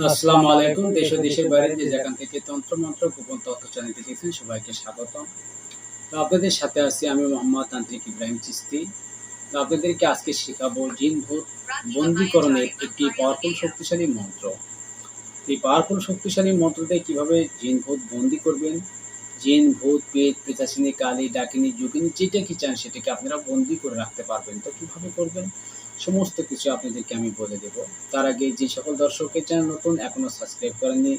আসসালামু আলাইকুম, দেশ ও দেশের বাইরে যে যেখান থেকে তন্ত্র, মন্ত্র, গোপন তথ্য চ্যানেলটি দেখছেন সবাইকে স্বাগতম। তো আপনাদের সাথে আছি আমি মোহাম্মদ তান্ত্রিক ইব্রাহিম চিস্তি তো আপনাদেরকে আজকে শেখাবো জিন ভূত বন্দীকরণের একটি পাওয়ারফুল শক্তিশালী মন্ত্র। এই পাওয়ারফুল শক্তিশালী মন্ত্র দিয়ে কীভাবে জিন ভূত বন্দি করবেন? জিন ভূত, পেট পেতাসিনী কালী, ডাকিনী, যোগিনী, যেটা কি চান সেটাকে আপনারা বন্দি করে রাখতে পারবেন। তো কীভাবে করবেন? সমস্ত কিছু আপনাদেরকে আমি বলে দেব। তার আগে যে সকল দর্শকের চ্যানেল নতুন এখনও সাবস্ক্রাইব করেননি,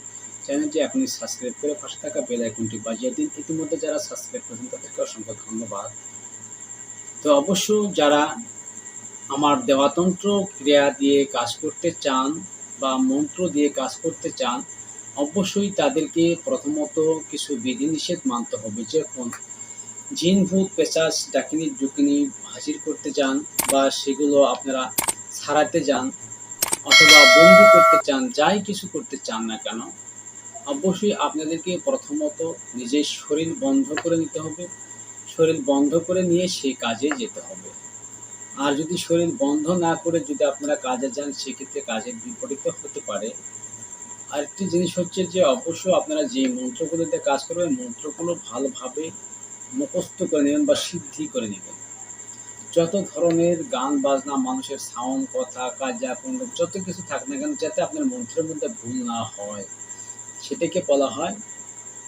চ্যানেলটি এখনই সাবস্ক্রাইব করে পাশে থাকা বেল আইকনটি বাজিয়ে দিন। ইতিমধ্যে যারা সাবস্ক্রাইব করেছেন, তাদেরকে অসংখ্য ধন্যবাদ। তো অবশ্য যারা আমার দেওয়াতন্ত্র ক্রিয়া দিয়ে কাজ করতে চান বা মন্ত্র দিয়ে কাজ করতে চান, অবশ্যই তাদেরকে প্রথমত কিছু বিধিনিষেধ মানতে হবে। যখন জিন ভূত পেশাস ডাকিনি, ডুকিনি হাজির করতে চান বা সেগুলো আপনারা ছাড়াতে যান অথবা বন্দি করতে চান, যাই কিছু করতে চান না কেন, অবশ্যই আপনাদেরকে প্রথমত নিজের শরীর বন্ধ করে নিতে হবে। শরীর বন্ধ করে নিয়ে সেই কাজে যেতে হবে। আর যদি শরীর বন্ধ না করে যদি আপনারা কাজে যান, সেক্ষেত্রে কাজের বিপরীত হতে পারে। আরেকটি জিনিস হচ্ছে যে, অবশ্যই আপনারা যে মন্ত্রগুলোতে কাজ করবেন, মন্ত্রগুলো ভালোভাবে মুখস্থ করে নেবেন বা সিদ্ধি করে নেবেন। যত ধরনের গান, বাজনা, মানুষের সাউন্ড কথা কার্যাপন যত কিছু থাক না কেন, যাতে আপনার মন্ত্রের মধ্যে ভুল না হয়, সেটাকে বলা হয়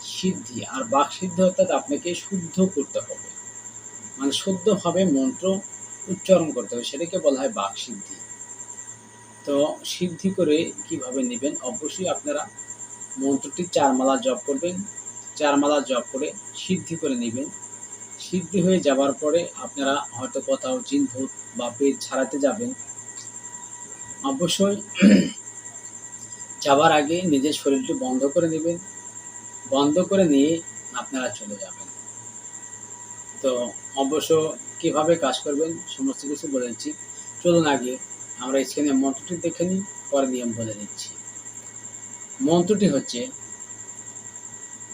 সিদ্ধি। আর বাক সিদ্ধি অর্থাৎ আপনাকে শুদ্ধ করতে হবে। মানে শুদ্ধভাবে মন্ত্র উচ্চারণ করতে হবে, সেটাকে বলা হয় বাক সিদ্ধি। তো সিদ্ধি করে কীভাবে নেবেন? অবশ্যই আপনারা মন্ত্রটি চার মালা জপ করবেন। চার মালা জপ করে সিদ্ধি করে নেবেন। সিদ্ধি হয়ে যাবার পরে আপনারা হয়তো কোথাও জিন ভূত বা পেট ছাড়াতে যাবেন। অবশ্যই যাবার আগে নিজের শরীরটি বন্ধ করে নেবেন। বন্ধ করে নিয়ে আপনারা চলে যাবেন। তো অবশ্য কীভাবে কাজ করবেন সমস্ত কিছু বলেছি চলুন আগে আমরা স্ক্রিনে মন্ত্রটি দেখে নিই, পরে নিয়ম বলে দিচ্ছি। মন্ত্রটি হচ্ছে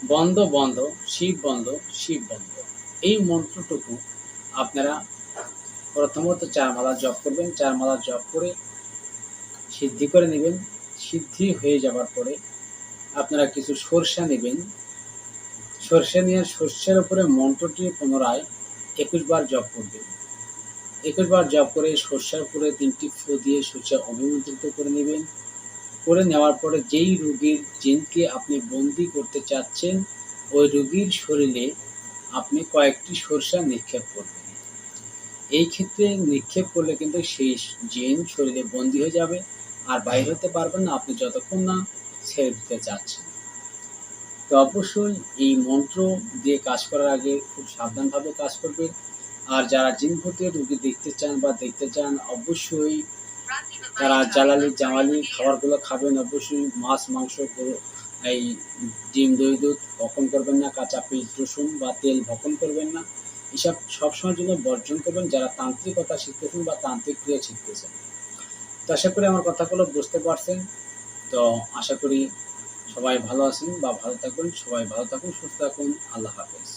বন্ধ বন্ধ, শিব বন্ধ শিব বন্ধ। এই মন্ত্রটুকু আপনারা প্রথমত চার মালা জপ করবেন। চার মালা জপ করে সিদ্ধি করে নেবেন। সিদ্ধি হয়ে যাবার পরে আপনারা কিছু সরষা নেবেন। সরষে নিয়ে সর্ষের উপরে মন্ত্রটি পুনরায় একুশ বার জপ করবেন। একুশ বার জপ করে সর্ষার উপরে তিনটি ফু দিয়ে সর্ষা অভিমন্ত্রিত করে নেবেন। করে নেওয়ার পরে যেই রোগীর জিনকে আপনি বন্দি করতে চাচ্ছেন, ওই রোগীর শরীরে আপনি কয়েকটি সরষা নিক্ষেপ করবেন। এই ক্ষেত্রে নিক্ষেপ করলে কিন্তু সেই জিন শরীরে বন্দি হয়ে যাবে আর বাইর হতে পারবেন না, আপনি যতক্ষণ না ছেড়ে দিতে চাচ্ছেন। তো অবশ্যই এই মন্ত্র দিয়ে কাজ করার আগে খুব সাবধানভাবে কাজ করবেন। আর যারা জিন ভূতের রুগী দেখতে চান বা দেখতে চান, অবশ্যই তারা জ্বালালি জামালি খাবারগুলো খাবেন অবশ্যই মাছ, মাংস এই ডিম, দই, দুধ ভক্ষণ করবেন না, কাঁচা পিস রসুন বা তেল ভক্ষণ করবেন না। এসব সবসময়ের জন্য বর্জন করবেন, যারা তান্ত্রিকতা শিখতেছেন বা তান্ত্রিক ক্রিয়া শিখতেছেন। তো আশা করি আমার কথাগুলো বুঝতে পারছেন। তো আশা করি সবাই ভালো আছেন বা ভালো থাকুন সবাই ভালো থাকুন, সুস্থ থাকুন। আল্লাহ হাফেজ।